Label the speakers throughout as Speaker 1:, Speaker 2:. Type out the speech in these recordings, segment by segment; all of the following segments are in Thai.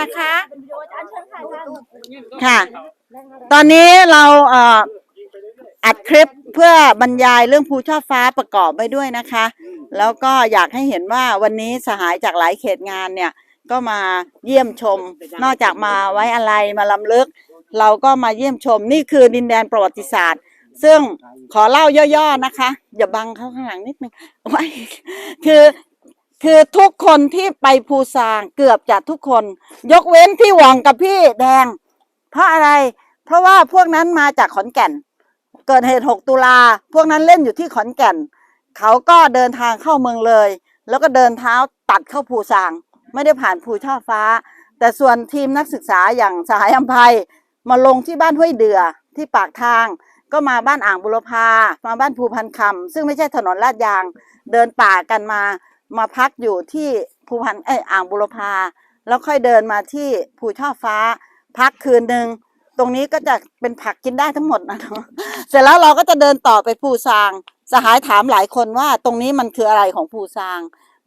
Speaker 1: นะคะ
Speaker 2: เป็นวิดีโออาจารย์เชิญค่ะอาจารย์
Speaker 1: ค่ะ ตอนนี้เราเอ่ออัดคลิปเพื่อบรรยายเรื่องภูช่อฟ้าประกอบไปด้วยนะคะ แล้วก็อยากให้เห็นว่าวันนี้สหายจากหลายเขตงานเนี่ย ก็มาเยี่ยมชม นอกจากมาไว้อะไรมาลำลึก เราก็มาเยี่ยมชม นี่คือดินแดนประวัติศาสตร์ ซึ่งขอเล่าย่อๆนะคะ อย่าบังเขาข้างหลังนิดนึงไว้คือ คือทุกคนที่ไปภูซางเกือบจะทุกคน ยกเว้นพี่หว่องกับพี่แดง เพราะอะไร เพราะว่าพวกนั้นมาจากขอนแก่น เกิดเหตุ 6 ตุลาพวกนั้นเล่นอยู่ที่ขอนแก่น เขาก็เดินทางเข้าเมืองเลย แล้วก็เดินเท้าตัดเข้าภูซาง ไม่ได้ผ่านภูช่อฟ้า แต่ส่วนทีมนักศึกษาอย่างสหายอัมภัยมาลงที่บ้านห้วยเดือที่ปากทางก็มาบ้านอ่างบุรพามาบ้านภูพันคำซึ่งไม่ใช่ถนนลาดยาง เดินป่ากันมา มาพักอยู่ที่ภูพันเอยอ่างบุรพา แล้วค่อยเดินมาที่ภูช่อฟ้า พักคืนหนึ่งตรงนี้ก็จะเป็นผักกินได้ทั้งหมดนะเนาะเสร็จแล้วเราก็จะเดินต่อไปภูซางสหายถามหลายคนว่าตรงนี้มันคืออะไรของภูซาง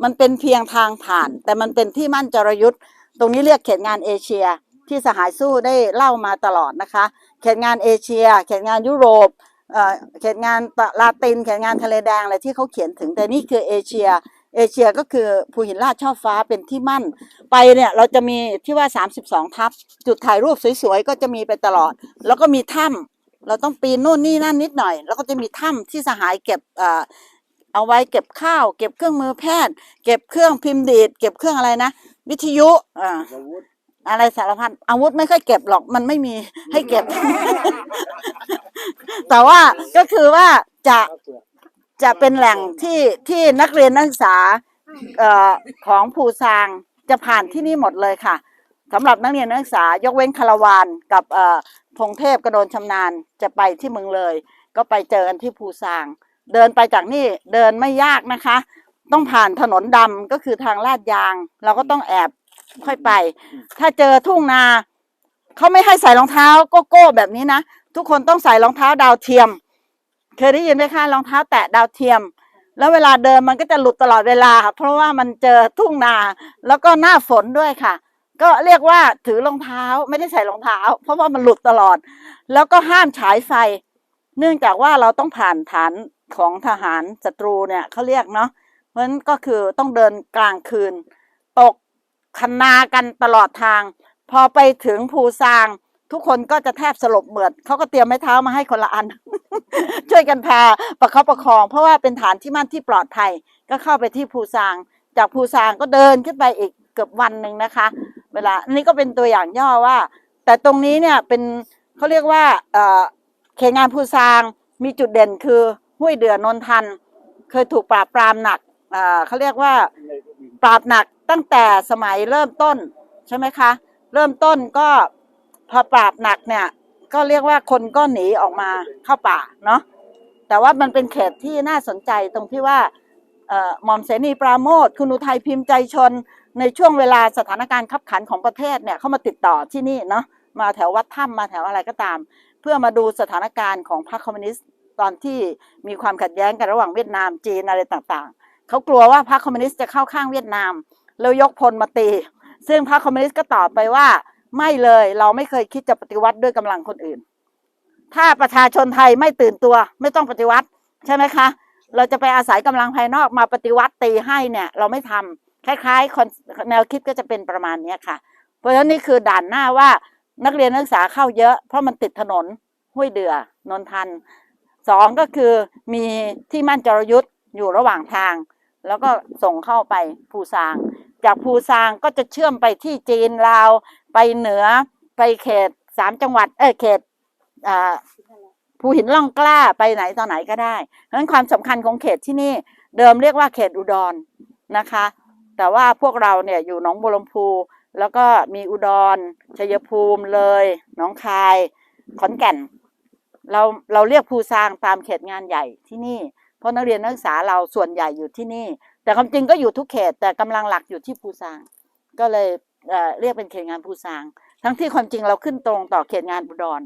Speaker 1: มันเป็นเพียงทางผ่าน แต่มันเป็นที่มั่นจรยุทธ์ตรงนี้เรียกเขตงานเอเชีย ที่สหายสู้ได้เล่ามาตลอดนะคะ เขตงานเอเชีย เขตงานยุโรปเอ่อเขตงานลาติน เขตงานทะเลแดงอะไรที่เขาเขียนถึงแต่นี่คือเอเชีย เอเชียก็คือภูหินลาดช่อฟ้าเป็นที่มั่น ไปเนี่ยเราจะมีที่ว่า 32 ทับจุดถ่ายรูปสวยๆก็จะมีไปตลอด แล้วก็มีถ้ำเราต้องปีนนู่นนี่นั่นนิดหน่อย แล้วก็จะมีถ้ำที่สหายเก็บเอ่อเอาไว้เก็บข้าว เก็บเครื่องมือแพทย์ เก็บเครื่องพิมพ์ดีดเก็บเครื่องอะไรนะ วิทยุอ่าอะไรสารพัดอาวุธไม่ค่อยเก็บหรอกมันไม่มีให้เก็บ แต่ว่าก็คือว่าจะ จะเป็นแหล่งที่ที่นักเรียนนักศึกษาเอ่อของภูซางจะผ่านที่นี่หมดเลยค่ะสำหรับนักเรียนนักศึกษายกเว้นคาราวานกับเอ่อพงเทพกระโดนชำนาญจะไปที่เมืองเลย ก็ไปเจอกันที่ภูซาง เดินไปจากนี่เดินไม่ยากนะคะ ต้องผ่านถนนดำก็คือทางลาดยาง เราก็ต้องแอบค่อยไป ถ้าเจอทุ่งนาเขาไม่ให้ใส่รองเท้าโกโก้แบบนี้นะ ทุกคนต้องใส่รองเท้าดาวเทียม เคยได้ยินไหมคะรองเท้าแตะดาวเทียม แล้วเวลาเดินมันก็จะหลุดตลอดเวลาค่ะเพราะว่ามันเจอทุ่งนาแล้วก็หน้าฝนด้วยค่ะ ก็เรียกว่าถือรองเท้าไม่ได้ใส่รองเท้า เพราะว่ามันหลุดตลอด แล้วก็ห้ามฉายไฟ เนื่องจากว่าเราต้องผ่านฐานของทหารศัตรูเนี่ยเขาเรียกเนาะเพราะนั้นก็คือต้องเดินกลางคืน ตกคันนากันตลอดทาง พอไปถึงภูซาง ทุกคนก็จะแทบสลบเหมือดเขาก็เตรียมไม้เท้ามาให้คนละอัน ช่วยกันพาประคับประคอง เพราะว่าเป็นฐานที่มั่นที่ปลอดภัยก็เข้าไปที่ภูซาง จากภูซางก็เดินขึ้นไปอีกเกือบวันหนึ่งนะคะ เวลาอันนี้ก็เป็นตัวอย่างย่อว่า แต่ตรงนี้เนี่ยเป็นเขาเรียกว่าเอ่อเขตงานภูซางมีจุดเด่นคือห้วยเดือนนทัน เคยถูกปราบปรามหนักเเขาเรียกว่าปราบหนักตั้งแต่สมัยเริ่มต้นใช่ไหมคะ เริ่มต้นก็ พอปราบหนักเนี่ย ก็เรียกว่าคนก็หนีออกมาเข้าป่าเนาะแต่ว่ามันเป็นเขตที่น่าสนใจตรงที่ว่าเอ่อหม่อมเสนีปราโมทคุณอุทัยพิมพ์ใจชน ในช่วงเวลาสถานการณ์ขับขันของประเทศเนี่ยเขามาติดต่อที่นี่เนาะมาแถววัดถ้ำมาแถวอะไรก็ตาม เพื่อมาดูสถานการณ์ของพรรคคอมมิวนิสต์ตอนที่มีความขัดแย้งกันระหว่างเวียดนามจีนอะไรต่างๆเขากลัวว่าพรรคคอมมิวนิสต์จะเข้าข้างเวียดนาม แล้วยกพลมาตี ซึ่งพรรคคอมมิวนิสต์ก็ตอบไปว่า ไม่เลยเราไม่เคยคิดจะปฏิวัติด้วยกำลังคนอื่น ถ้าประชาชนไทยไม่ตื่นตัว ไม่ต้องปฏิวัติ ใช่ไหมคะ เราจะไปอาศัยกำลังภายนอกมาปฏิวัติตีให้เนี่ย เราไม่ทำคล้ายๆแนวคิดก็จะเป็นประมาณนี้ค่ะ เพราะฉะนั้นนี่คือด่านหน้าว่านักเรียนนักศึกษาเข้าเยอะ เพราะมันติดถนนห้วยเดือนนทันสองก็คือมีที่มั่นจรยุทธ์อยู่ระหว่างทาง แล้วก็ส่งเข้าไปภูซาง จากภูซางก็จะเชื่อมไปที่จีนลาว ไปเหนือไปเขตสามจังหวัด เออเขตอ่าภูหินล่องกล้าไปไหนต่อไหนก็ได้เพราะฉะนั้นความสำคัญของเขตที่นี่ เดิมเรียกว่าเขตอุดรนะคะ แต่ว่าพวกเราเนี่ยอยู่หนองบัวลำพู แล้วก็มีอุดรชัยภูมิเลยหนองคาย ขอนแก่น เราเราเรียกภูซางตามเขตงานใหญ่ที่นี่ เพราะนักเรียนนักศึกษาเราส่วนใหญ่อยู่ที่นี่ แต่ความจริงก็อยู่ทุกเขตแต่กำลังหลักอยู่ที่ภูซาง ก็เลย เอ่อเรียกเป็นเขตงานภูซาง ทั้งที่ความจริงเราขึ้นตรงต่อเขตงานอุดร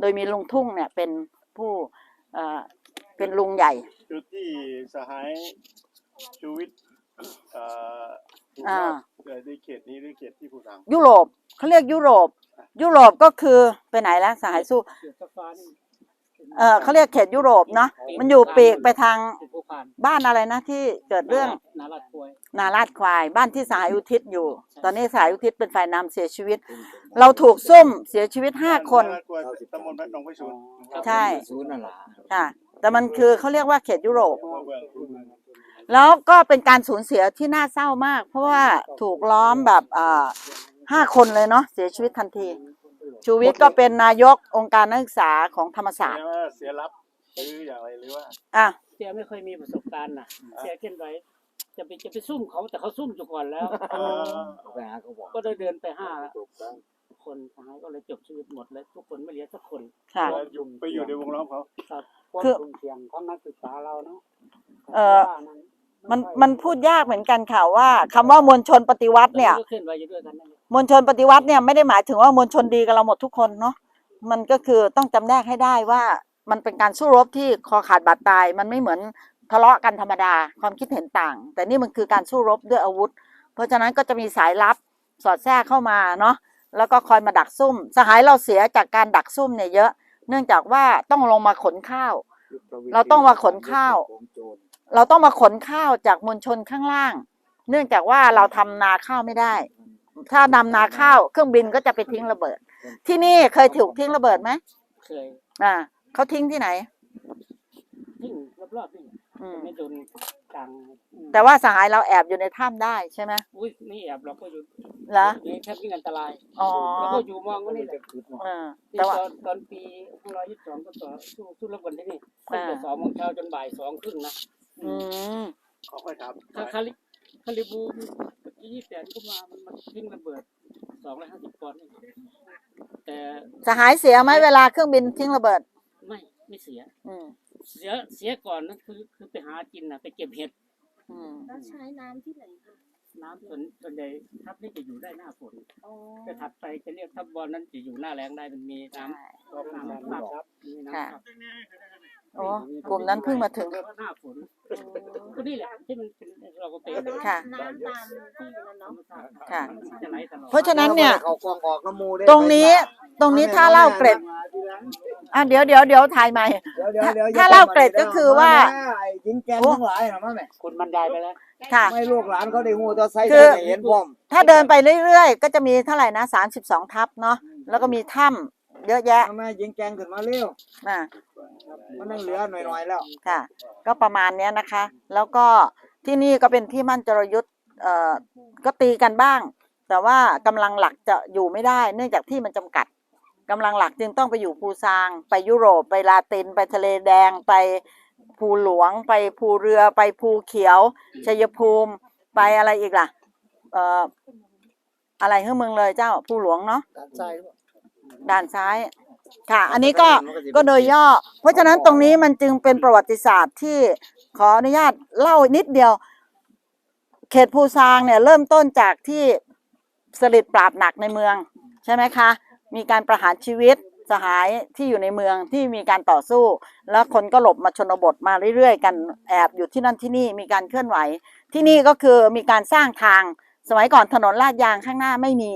Speaker 1: โดยมีลุงทุ่งเนี่ยเป็นผู้เอ่อเป็นลุงใหญ่
Speaker 3: จุดที่สหายชูวิทย์เอ่อ
Speaker 1: อ่า
Speaker 4: เกิดในเขตนี้หรือเขตที่ผู้สัง
Speaker 1: ยุโรปเขาเรียกยุโรป ยุโรปก็คือไปไหนแล้วสหายสู้
Speaker 5: เสือสฟ้านี่
Speaker 1: เออเขาเรียกเขตยุโรปเนาะมันอยู่ปีกไปทาง
Speaker 5: เป็นผู้ผ่าน
Speaker 1: บ้านอะไรนะที่เกิดเรื่อง
Speaker 5: นาลัดป่วย
Speaker 1: นาลาดควาย บ้านที่สหายอุทิศอยู่ ตอนนี้สหายอุทิศเป็นฝ่ายนำเสียชีวิต เราถูกซุ่มเสียชีวิตห้าคน
Speaker 4: ตำบลพระหนองไผ่ชุน
Speaker 1: ใช่
Speaker 6: ศูนย์นั่นล่ะ
Speaker 1: ค่ะ แต่มันคือเขาเรียกว่าเขตยุโรป
Speaker 4: เมือง
Speaker 1: แล้วก็เป็นการสูญเสียที่น่าเศร้ามาก เพราะว่าถูกล้อมแบบอ่าห้าคนเลยเนาะเสียชีวิตทันที ชูวิทย์ก็เป็นนายกองค์การนักศึกษาของธรรมศาสตร์
Speaker 4: แปลว่าเสียรับหรืออย่างไรหรือว่า
Speaker 1: อะ
Speaker 5: เสียไม่เคยมีประสบการณ์นะเสียขึ้นไปจะไปจะไปซุ่มเขาแต่เขาซุ่มอยู่ก่อนแล้ว
Speaker 4: เออ
Speaker 6: ไปหาเขาบอก
Speaker 5: ก็ได้เดินไปห้าคนท้ายก็เลยจบชีวิตหมดเลยทุกคนไม่เหลือสักคน
Speaker 1: ค่ะ
Speaker 4: แล้วอยู่ไปอยู่ในวงล้อมเขา
Speaker 5: ครับ
Speaker 1: คือ
Speaker 5: วามเสี่ยงของนักศึกษาเราเนาะ
Speaker 1: เออมันมันพูดยากเหมือนกันค่ะว่าคำว่ามวลชนปฏิวัติเนี่ย มวลชนปฏิวัติเนี่ยไม่ได้หมายถึงว่ามวลชนดีกับเราหมดทุกคนเนาะมันก็คือต้องจำแนกให้ได้ว่ามันเป็นการสู้รบที่คอขาดบาดตาย มันไม่เหมือนทะเลาะกันธรรมดาความคิดเห็นต่าง แต่นี่มันคือการสู้รบด้วยอาวุธ เพราะฉะนั้นก็จะมีสายลับสอดแทรกเข้ามาเนาะแล้วก็คอยมาดักซุ่ม สหายเราเสียจากการดักซุ่มเนี่ยเยอะ เนื่องจากว่าต้องลงมาขนข้าว เราต้องมาขนข้าว เราต้องมาขนข้าวจากมวลชนข้างล่าง เนื่องจากว่าเราทำนาข้าวไม่ได้ ถ้านำนาข้าวเครื่องบินก็จะไปทิ้งระเบิด ที่นี่เคยถูกทิ้งระเบิดไหม
Speaker 5: เคย
Speaker 1: อ่าเขาทิ้งที่ไหน
Speaker 5: ทิ้งรอบๆนี่
Speaker 1: อืม
Speaker 5: ไม่โดนกลางอืม
Speaker 1: แต่ว่าสหายเราแอบอยู่ในถ้ำได้ใช่ไหม
Speaker 5: อุ้ยนี่แอบเราก็อยู่
Speaker 1: เหรอ
Speaker 5: นี่แทบไม่อันตราย
Speaker 1: อ๋อ
Speaker 5: เราก็อยู่มองก็นี่แหละ
Speaker 1: เออ
Speaker 5: ที่
Speaker 1: แต่ว่า
Speaker 5: ตอนตอนปีร้อยยี่สิบสองก็ต่อสู้สู้รบกันที่นี่ตั้งแต่
Speaker 1: อ่า
Speaker 5: สองโมงเช้าจนบ่ายสองครึ่งนะ
Speaker 1: อืม
Speaker 4: เขาค่อยถาม
Speaker 5: คาคาลิคาลิบู ยี่ยี่แสนก็มามันมันทิ้งระเบิดสองร้อยห้าสิบปอนด์เองแต่
Speaker 1: สหายเสียไหมเวลาเครื่องบินทิ้งระเบิด
Speaker 5: ไม่ไม่เสีย
Speaker 1: อืม
Speaker 5: เสียเสียก่อนนั่นคือคือไปหากินนะไปเก็บเห็ด
Speaker 1: อืม
Speaker 7: แล้วใช้น้ำที่ไหนคะ
Speaker 5: น้ำส่วนส่วนใหญ่ทับนี่จะอยู่ได้หน้าฝน
Speaker 7: อ๋อ
Speaker 5: แต่ถัดไปจะเรียกทับบอลนั้นจะอยู่หน้าแรงได้มันมีน้ำ
Speaker 4: ก็ผู้สัง
Speaker 5: น้ำครับมีน้ำครับ
Speaker 1: โอ้กลุ่มนั้นเพิ่งมาถึง
Speaker 5: หน้าฝนก็นี่แหละที่มันเป็นเราก็เป็น
Speaker 1: ค่ะ
Speaker 7: น้ำตามที่นั่นเนาะ
Speaker 1: ค่ะ
Speaker 5: จะไหลตลอด
Speaker 1: เพราะฉะนั้นเนี่ย
Speaker 6: เขากองออกน้ำมูได้
Speaker 1: ตรงนี้ตรงนี้ถ้าเล่าเกร็ดอะเดี๋ยวเดี๋ยวเดี๋ยวถ่ายใหม่
Speaker 6: ดี๋ยวดี๋ยวดี๋ยว
Speaker 1: ถ้าเล่าเกร็ดก็คือว่า
Speaker 6: ไอ้ยิงแกนทั้งหลายนะมาแม่
Speaker 5: คุณบรรยายไปแล้ว
Speaker 1: ค่ะ
Speaker 6: ไม่ลูกหลานเขาได้หูตัวไส้
Speaker 1: คือ
Speaker 6: ได้เห็นพร้อม
Speaker 1: ถ้าเดินไปเรื่อยๆ ก็จะมีเท่าไหร่นะสามสิบสองทับเนาะแล้วก็มีถ้ำ เยอะแยะ
Speaker 6: แม่ยิงแกนขึ้นมาเร็ว
Speaker 1: นะ
Speaker 6: มันนั่งเหลือหน่อยๆแล้ว
Speaker 1: ค่ะ ก็ประมาณเนี้ยนะคะ แล้วก็ที่นี่ก็เป็นที่มั่นจรยุทธ์เอ่อก็ตีกันบ้าง แต่ว่ากำลังหลักจะอยู่ไม่ได้ เนื่องจากที่มันจำกัดกำลังหลักจึงต้องไปอยู่ภูซาง ไปยุโรปไปลาติน ไปทะเลแดงไปภูหลวง ไปภูเรือไปภูเขียวชัยภูมิไปอะไรอีกล่ะ เอ่ออะไรเฮ้ยมึงเลยเจ้าภูหลวงเนาะ
Speaker 6: ใช่
Speaker 1: ด้านซ้าย ค่ะ อันนี้ก็ก็โดยย่อ เพราะฉะนั้นตรงนี้มันจึงเป็นประวัติศาสตร์ที่ขออนุญาตเล่านิดเดียว เขตภูซางเนี่ย เริ่มต้นจากที่สลิดปราบหนักในเมือง ใช่ไหมคะ มีการประหารชีวิตสหายที่อยู่ในเมืองที่มีการต่อสู้ แล้วคนก็หลบมาชนบทมาเรื่อยๆ กันแอบอยู่ที่นั่นที่นี่มีการเคลื่อนไหว ที่นี่ก็คือมีการสร้างทาง สมัยก่อนถนนลาดยางข้างหน้าไม่มี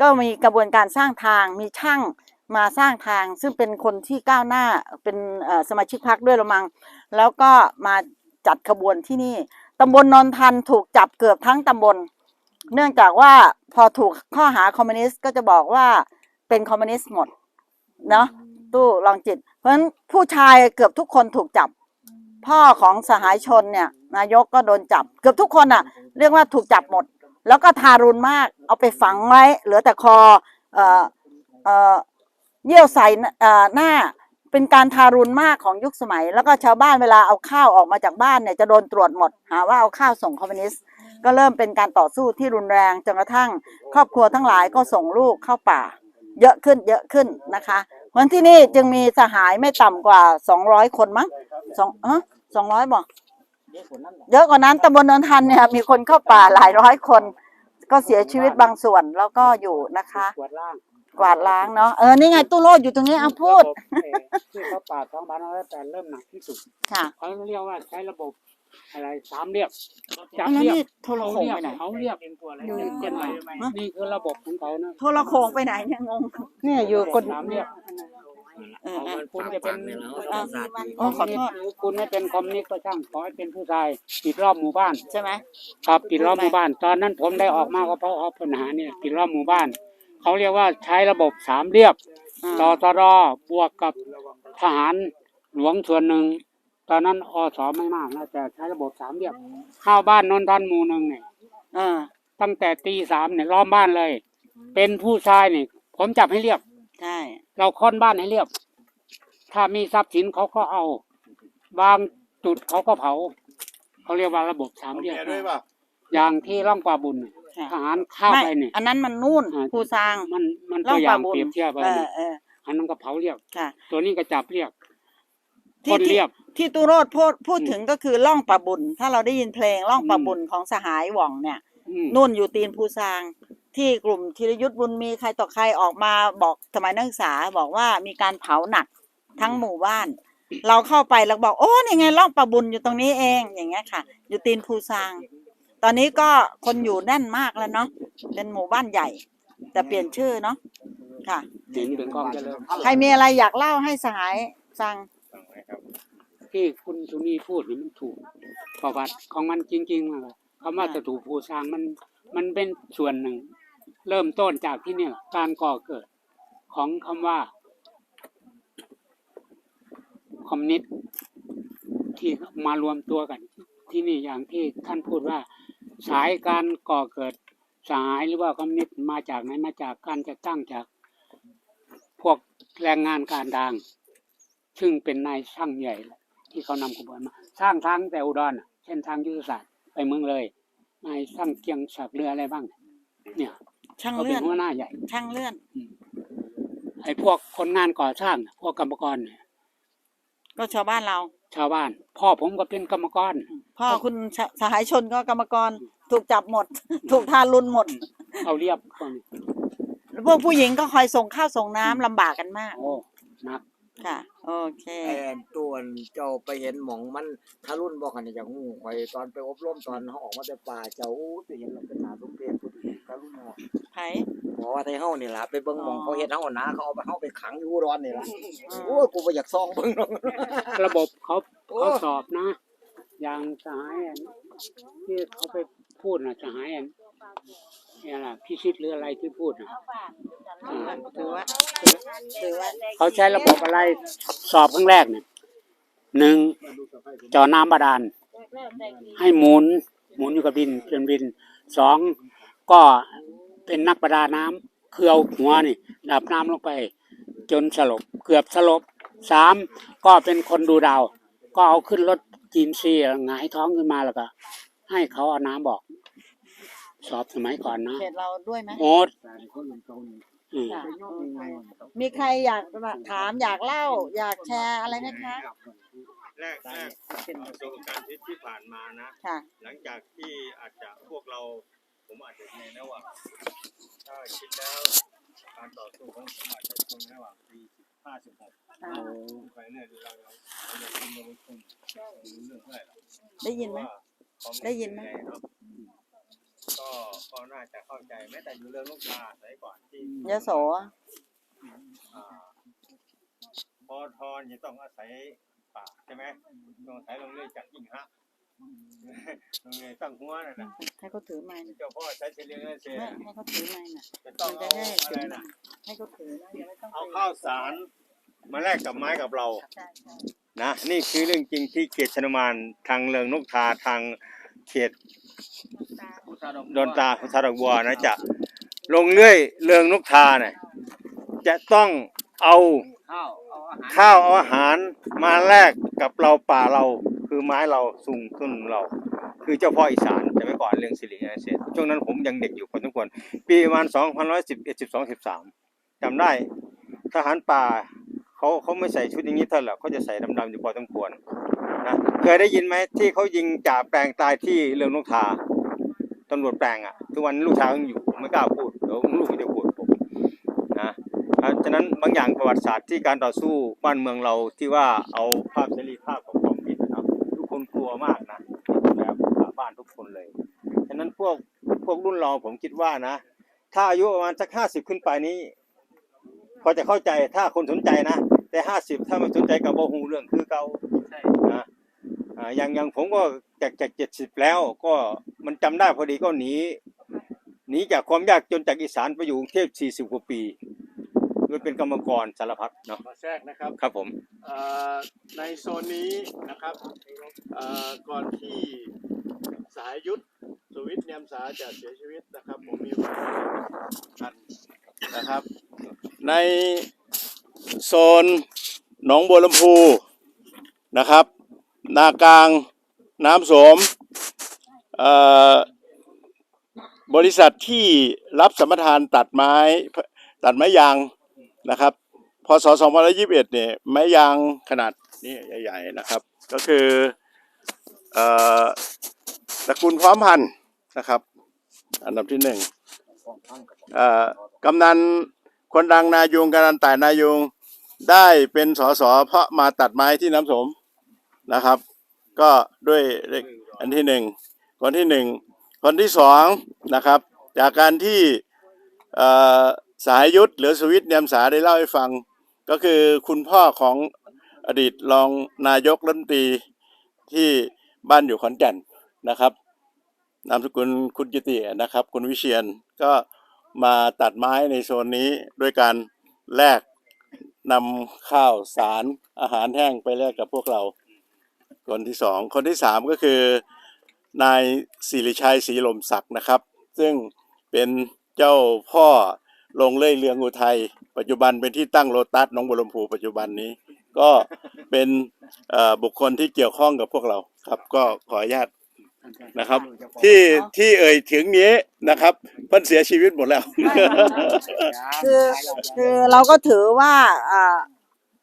Speaker 1: ก็มีกระบวนการสร้างทางมีช่างมาสร้างทาง ซึ่งเป็นคนที่ก้าวหน้าเป็นเอ่อสมาชิกพรรคด้วยละมัง แล้วก็มาจัดขบวนที่นี่ตำบลนนทันถูกจับเกือบทั้งตำบล เนื่องจากว่าพอถูกข้อหาคอมมิวนิสต์ก็จะบอกว่าเป็นคอมมิวนิสต์หมดเนาะตู้ลองจิต เพราะฉะนั้นผู้ชายเกือบทุกคนถูกจับ พ่อของสหายชนเนี่ย นายกก็โดนจับ เกือบทุกคนอะ เรียกว่าถูกจับหมด แล้วก็ทารุณมาก เอาไปฝังไว้ เหลือแต่คอเอ่อเอ่อเยี่ยวใส่เอ่อหน้าเป็นการทารุณมากของยุคสมัย แล้วก็ชาวบ้านเวลาเอาข้าวออกมาจากบ้านเนี่ยจะโดนตรวจหมด หาว่าเอาข้าวส่งคอมมิวนิสต์ก็เริ่มเป็นการต่อสู้ที่รุนแรงจนกระทั่ง ครอบครัวทั้งหลายก็ส่งลูกเข้าป่า เยอะขึ้นเยอะขึ้นนะคะเพราะฉะนั้นที่นี่จึงมีสหายไม่ต่ำกว่าสองร้อยคนมั้งสองเออสองร้อยบ่
Speaker 5: เยอะกว่านั้นแหละ
Speaker 1: เยอะกว่านั้นตำบลนนทันเนี่ยมีคนเข้าป่าหลายร้อยคน ก็เสียชีวิตบางส่วนแล้วก็อยู่นะคะ
Speaker 5: กวาดล่าง
Speaker 1: กวาดล้างเนาะเออนี่ไงตู้โลดอยู่ตรงนี้เอาพูด
Speaker 5: ที่เขาป่าดสองพันห้าร้อยแปดเริ่มหนักที่สุด
Speaker 1: ค่ะ
Speaker 5: เขาเรียกว่าใช้ระบบ
Speaker 3: อะไรสามเรียบจับ
Speaker 1: แล้ว
Speaker 3: เรียบ
Speaker 1: นี่โทร
Speaker 3: เขา
Speaker 1: โขง
Speaker 3: เรียบ
Speaker 1: ไปไหน
Speaker 3: เขาเรียบ
Speaker 1: อยู่
Speaker 3: เจนใหม่
Speaker 1: ฮะ
Speaker 3: นี่คือระบบของเขานะ
Speaker 1: โทรโขงไปไหนเนี่ยงงเนี่ยอยู่กด
Speaker 3: สา มเรียบ
Speaker 1: เออเออ
Speaker 3: คุณจะเป็น
Speaker 1: อะโอ้ขอโทษ
Speaker 3: หรือคุณไม่เป็นคอมมิวนิสต์ก็ช่างขอให้เป็นผู้ชายปิดรอบหมู่บ้าน
Speaker 1: ใช่ไหม
Speaker 3: ครับปิดรอบหมู่บ้าน ตอนนั้นผมได้ออกมาก็เพราะปัญหาเนี่ยปิดรอบหมู่บ้านเขาเรียกว่าใช้ระบบสามเรียบ
Speaker 1: อ่า
Speaker 3: ตตรบวกกับทหารหลวงส่วนหนึ่งตอนนั้นอสไม่มากนะแต่ใช้ระบบสามเรียบเข้าบ้านนนทันหมู่หนึ่งเนี่ย
Speaker 1: เออ
Speaker 3: ตั้งแต่ตีสามเนี่ยล้อมบ้านเลย เป็นผู้ชายเนี่ยผมจับให้เรียบ
Speaker 1: ใช่
Speaker 3: เราค้นบ้านให้เรียบ ถ้ามีทรัพย์สินเขาก็เอา บางจุดเขาก็เผา เขาเรียกว่าระบบสาม
Speaker 2: เอา
Speaker 3: เรียบ
Speaker 2: แก่ด้วยป่ะ
Speaker 3: อย่างที่ร่องป่าบุญน่ะ
Speaker 1: ค่ะ
Speaker 3: ทหารเข้า
Speaker 1: ไม่
Speaker 3: ไปเนี่ย
Speaker 1: อันนั้นมันนู่น
Speaker 3: อ่า
Speaker 1: ภูซาง
Speaker 3: มันมัน
Speaker 1: ร่
Speaker 3: ตั
Speaker 1: อ
Speaker 3: ว
Speaker 1: ง
Speaker 3: อย่า
Speaker 1: ป่างบุญ
Speaker 3: เปรียบเทียบไป
Speaker 1: เออ
Speaker 3: เนี่ย
Speaker 1: เออ
Speaker 3: อันนั้นก็เผาเรียบ
Speaker 1: ค่ะ
Speaker 3: ตัวนี้ก็จับเรียบ
Speaker 1: ที่
Speaker 3: คน
Speaker 1: ที่
Speaker 3: เรียบ
Speaker 1: ที่ตุโรดพูดพูดถึงก็คือล่องป่าบุญ ถ้าเราได้ยินเพลงล่องป่าบุญของสหายหว่องเนี่ย
Speaker 3: อืม
Speaker 1: นู่นอยู่ตีนภูซาง ที่กลุ่มธีรยุทธ์บุญมีใครต่อใครออกมาบอกสมัยนักศึกษาบอกว่ามีการเผาหนักทั้งหมู่บ้าน เราเข้าไปแล้วบอกโอ้นี่ไงล่องป่าบุญอยู่ตรงนี้เองอย่างเงี้ยค่ะ อยู่ตีนภูซาง ตอนนี้ก็คนอยู่แน่นมากแล้วเนาะเป็นหมู่บ้านใหญ่ แต่เปลี่ยนชื่อเนาะค่ะ
Speaker 3: เห็นเป็นกองเจริญ
Speaker 1: ใครมีอะไรอยากเล่าให้สหายฟัง
Speaker 2: สั่งไว้ครับ
Speaker 3: ที่คุณสุนีพูดนี่มันถูกประวัติของมันจริงๆเลยคำว่าสถูปภูซางมันมันเป็นส่วนหนึ่ง เริ่มต้นจากที่นี่การก่อเกิดของคำว่า คอมมิวนิสต์ที่มารวมตัวกัน ที่นี่อย่างที่ท่านพูดว่า สายการก่อเกิดสายหรือว่าคอมมิวนิสต์มาจากไหนมาจากการจะตั้งจากพวกแรงงานการดัง ซึ่งเป็นนายช่างใหญ่ ที่เขานำขบวนมา สร้างทางแต่อุดรน่ะเส้นทางยุทธศาสตร์ไปเมืองเลยนายช่างเกียงสักเรืออะไรบ้าง เนี่ย
Speaker 1: ช่าง
Speaker 3: เขาเป็
Speaker 1: เลื่
Speaker 3: น
Speaker 1: อน
Speaker 3: หัวหน้าใหญ่
Speaker 1: ช่างเลื่อน
Speaker 3: ไอ้พวกคนงานก่อสร้างน่ะพวกกรรมกรเนี่ย
Speaker 1: ก็ชาวบ้านเรา
Speaker 3: ชาวบ้าน พ่อผมก็เป็นกรรมกร
Speaker 1: พ่อคุณสสหายชนก็กรรมกรถูกจับหมด ถูกทารุณหมด
Speaker 3: เขาเรียบพวกนี้
Speaker 1: พวกผู้หญิงก็คอยส่งข้าวส่งน้ำลำบากกันมาก
Speaker 3: โอ้หนัก
Speaker 1: ค่ะ โอเค
Speaker 6: แอนตัวเจ้าไปเห็นหมองมันทารุ่นบอกกันจากงูข่อยตอนไปอบรมตอนเขาออกมาจากป่าเจ้าไปเห็นแล้วเป็นนาสมเพชผู้ที่ทารุ่นบอก
Speaker 1: ไผ
Speaker 6: บอกว่าไทเฮานี่ล่ะไปเบิ่งหมองเขาเฮ็ดเฮานะเขาเอาไปเฮาไปขังอยู่ร้อนนี่ล่ะ
Speaker 1: อืม
Speaker 6: โอ้ยกูบ่อยากซองเบิ่งหรอก
Speaker 3: ระบบเขา
Speaker 6: โอ้
Speaker 3: เขาสอบนะ อย่างสหายอันที่เขาไปพูดนะสหายอัน เนี่ยล่ะพิชิตหรืออะไรที่พูดนะอ่า
Speaker 1: ถือว่าถือว่า
Speaker 3: เขาใช้ระบบอะไรสอบครั้งแรกเนี่ยหนึ่งเจอน้ำบาดาล ให้หมุน หมุนอยู่กับดินจนดินสองก็เป็นนักประดาน้ำคือเอาหัวนี่ดับน้ำลงไป จนสลบเกือบสลบสามก็เป็นคนดูดาว ก็เอาขึ้นรถจีนซีหงายท้องขึ้นมาแล้วก็ ให้เขาเอาน้ำบอก สอบสมัยก่อนนะ
Speaker 1: เขตเราด้วยไหม
Speaker 3: โหดอืม
Speaker 1: ค่ะโอเคมีใครอยากถามอยากเล่า อยากแชร์อะไรไหมคะ
Speaker 2: แรกแรกประสบการณ์ที่ที่ผ่านมานะ
Speaker 1: ค่ะ
Speaker 2: หลังจากที่อาจจะพวกเรา ผมอาจจะในระหว่างถ้าคิดแล้วการต่อสู้ของผมอาจจะช่วงระหว่างปีห้าสิบหก
Speaker 1: อ่า
Speaker 2: ไปเนี่ยเราเราเราอยากกินเราไปคุยรู้เรื่องเท่าไหร่หรอก
Speaker 1: ได้ยินไหม
Speaker 2: ว่าเขา
Speaker 1: ได้ยินไหม
Speaker 2: ยังงเนาะ ก็ก็น่าจะเข้าใจแม้แต่อยู่เรื่องลูกชาสมัยก่อนที่
Speaker 1: ยโส
Speaker 2: อ่าพอทอนจะต้องอาศัยป่าใช่ไหมต้องอาศัยโรงเรียนจากยิ่งฮะโรงเรียนตั้งหัวนั่นนะ
Speaker 1: ให้เขาถือไม้นะ
Speaker 2: เจ้าพ่อใช้เฉลียงนั่นเสีย
Speaker 1: ไม่ให้เขาถือไม้น่ะ
Speaker 2: จะต้อง
Speaker 1: มันจะ
Speaker 2: เอา
Speaker 1: ได้
Speaker 2: อะ
Speaker 1: ถึ
Speaker 2: ไรงนะ
Speaker 1: ให้เขาถือนะอย่าไม่ต้อง
Speaker 2: เอาข้าวสารมาแลกกับไม้กับเรา
Speaker 1: ใช่ใช่
Speaker 2: นะนี่คือเรื่องจริงที่เขตชนมานทางเรืองนกทาทางเขต ดอนตาพุทธดอกบัวนะจะลงเลื่อยเรืองนกทาเนี่ยจะต้องเอา
Speaker 3: ข้าวเอาอาหาร
Speaker 2: มาแลกกับเราป่าเราคือไม้เราสูงต้นเรา คือเจ้าพ่ออีสานแต่ไม่ก่อนเรื่องสิรินาเสร็จช่วงนั้นผมยังเด็กอยู่พอสมควรปีประมาณ2111 12 13จำได้ทหารป่าเขาเขาไม่ใส่ชุดอย่างนี้เท่าไหร่เขาจะใส่ดำๆอยู่พอสมควรนะเคยได้ยินไหมที่เขายิงจ่าแปลงตายที่เรืองนกทา ตำรวจแปลงอะทุกวันลูกชายยังอยู่ไม่กล้าพูดเดี๋ยวลูกมันจะพูดผมนะอ่าฉะนั้นบางอย่างประวัติศาสตร์ที่การต่อสู้บ้านเมืองเราที่ว่าเอาภาพเสรีภาพของความคิดนะครับทุกคนกลัวมากนะพวกพวกรุ่นเราผมคิดว่านะ ถ้าอายุประมาณสักห้าสิบขึ้นไปนี้พอจะเข้าใจถ้าคนสนใจนะ แต่ห้าสิบถ้าไม่สนใจกับโบหูเรื่องคือเก่านะอ่าอย่างอย่างผมก็จากจากเจ็ดสิบแล้วก็ มันจำได้พอดีก็หนีหนีจากความยากจนจากอีสานไปอยู่กรุงเทพสี่สิบกว่าปีโดยเป็นกรรมกรสารพัดเนาะ
Speaker 4: ขอแทรกนะครับ
Speaker 2: ครับผม
Speaker 4: เอ่อในโซนนี้นะครับเอ่อก่อนที่สายยุทธสวิทย์เนียมสาจะเสียชีวิตนะครับผมมีโอกาสกันนะครับ ในโซนหนองบัวลำพูนะครับ นากลางน้ำโสมเอ่อ บริษัทที่รับสัมปทานตัดไม้ตัดไม้ยางนะครับพศ2021เนี่ยไม้ยางขนาดนี้ใหญ่ๆนะครับ ก็คือตระกูลพร้อมพันธุ์นะครับ อันดับที่หนึ่งกำนันคนดังนายุงกำนันต่ายนายุงได้เป็นสสเพราะมาตัดไม้ที่น้ำสมนะครับ ก็ด้วยอันที่หนึ่ง คนที่หนึ่งคนที่สองนะครับ จากการที่สายยุทธหรือสวิทเนียมสาได้เล่าให้ฟัง ก็คือคุณพ่อของอดีตรองนายกรัฐมนตรีที่บ้านอยู่ขอนแก่นนะครับนามสกุลคุณกิตินะครับ คุณวิเชียนก็มาตัดไม้ในโซนนี้ด้วยการแลกนำข้าวสารอาหารแห้งไปแลกกับพวกเรา คนที่สองคนที่สามก็คือ นายสิริชัยศรีลมศักดิ์นะครับ ซึ่งเป็นเจ้าพ่อลงเล่ยเรืองอุทัยปัจจุบันเป็นที่ตั้งโลตัสน้องบัวลำพูปัจจุบันนี้ ก็เป็นบุคคลที่เกี่ยวข้องกับพวกเราครับ ก็ขออนุญาตนะครับ ที่ที่เอ่ยถึงนี้นะครับเพิ่นเสียชีวิตหมดแล้ว
Speaker 1: คือคือเราก็ถือว่าอ่า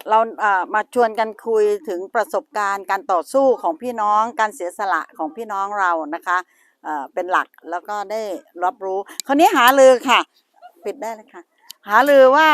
Speaker 1: เราอ่ามาชวนกันคุยถึงประสบการณ์การต่อสู้ของพี่น้องการเสียสละของพี่น้องเรานะคะเอ่อเป็นหลักแล้วก็ได้รับรู้ คราวนี้หาลือค่ะ ปิดได้เลยค่ะ หาลือว่า